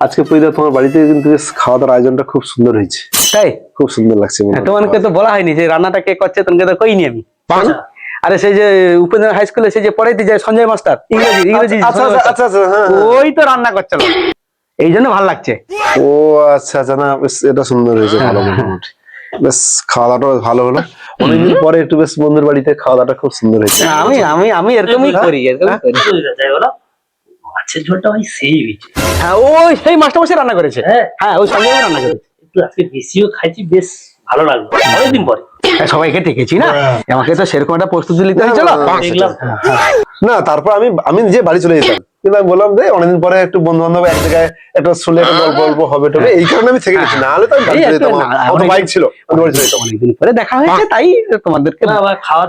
আজকে পরিদা তোমার বাড়িতে কিন্তু খাওয়া দাওয়ার আয়োজনটা খুব সুন্দর হয়েছে। তাই? খুব সুন্দর লাগছে হ্যাঁ। তোমাকে তো বলা হয়নি যে রান্নাটা কে করছে তোমাকে তো কইনি আমি। আরে সেই যে উপেন্দ্র হাই স্কুলে সেই যে পড়াইতে যায় সঞ্জয় মাস্টার ইংরেজি ইংরেজি আচ্ছা আচ্ছা মাস্টার। আচ্ছা আচ্ছা, হ্যাঁ হ্যাঁ। ওই তো রান্না করছিল এই জন্য ভালো লাগছে। ও আচ্ছা আচ্ছা না বেশ এটা সুন্দর হয়েছে ভালো মোটামুটি বেশ খাওয়া দাওয়াটা ভালো হলো। অনেকদিন পরে একটু বেশ বন্ধুর বাড়িতে খাওয়া দাওয়াটা খুব সুন্দর হয়েছে। আমি আমি আমি এরকমই করি এরকমই করি। যাই বলো মাছের ঝোলটা ভাই সেই হয়েছে হ্যাঁ ওই সেই মাস্টার মশাই রান্না করেছে? হ্যাঁ। হ্যাঁ ওই মাস্টার রান্না করেছে। একটু আজকে বেশিও খাইছি বেশ ভালো লাগল। অনেকদিন পরে। হ্যাঁ, সবাইকে ডেকেছি না? আমাকে তো সেরকম একটা প্রস্তুতি নিতে না, হয়েছিল না, না, না তারপর আমি আমি নিজে বাড়ি চলে যেতাম। কিন্তু আমি বললাম যে অনেকদিন পরে একটু বন্ধু বান্ধব এক জায়গায় একটা শুনলে একটা গল্প গল্প হবে টবে। এই কারণে আমি থেকে গেছি। নাহলে তো আমি বাড়ি চলে যেতাম। না, আমার বাইক ছিল আমি বাড়ি চলে যেতাম। অনেকদিন পরে দেখা হয়েছে তাই তোমাদেরকে না খাওয়া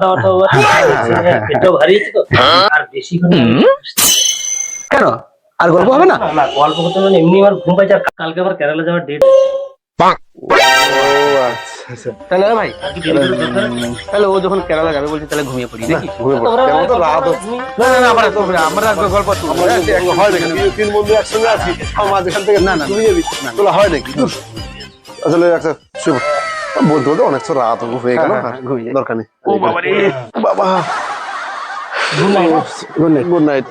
ঠিক হয়েছে, ভারী তো। আর বেশি কেন? আর গল্প হবে না? না গল্প করতে মানে এমনি আমার ঘুম পাইছে আর কালকে আবার কেরালা যাওয়ার ডেট তাহলে ভাই? তাহলে ও যখন কেরালা যাবে বলছে তাহলে ঘুমিয়ে পড়ি নাকি ঘুমিয়ে পড়ো। কেমন তো রাত করে হচ্ছে। ঘুমিয়ে- না না না আমরা তো আমরা গল্প আমার যদি একটু হয় নাকি তিন- তিন বন্ধু একসঙ্গে আছি আমার মাঝখান থেকে না, না, তুমি যাবি তোলা হয় নাকি আসলে একটা শুভ। বলতে বলতে অনেক রাত হয়ে গেল হ্যাঁ, হ্যাঁ, দরকার নেই। বাবা গুড নাইট গুড নাইট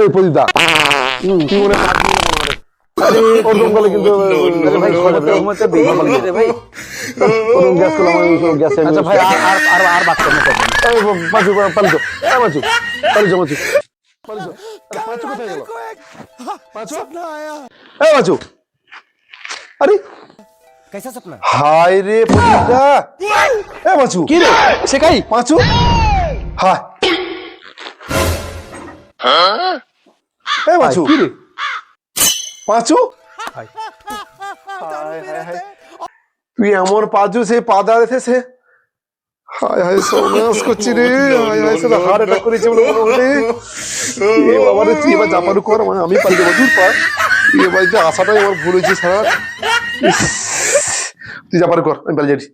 এই প্রদীপদা। কি মনে আর कैसा सपना হাই রে প্রদীপদা এ পাঁচু কি রে শেখাই পাঁচু হাই এ পাঁচু কি রে পাঁচু হায়, হায়, হায়। তুই এমন পাঁচু সে পা দাঁড়াতে সে হায় হায় সর্বনাশ করছি রে হায় হায় সেটা হার অ্যাটাক করেছে বলে মনে হলে এ বাবা রে তুই এবার জাপানু কর মানে আমি পালিয়ে যাবো দূর পা তুই এবার যে আশাটাই আমার ভুল হয়েছে সারা ইস, তুই জাপানু কর আমি পালিয়ে যাচ্ছি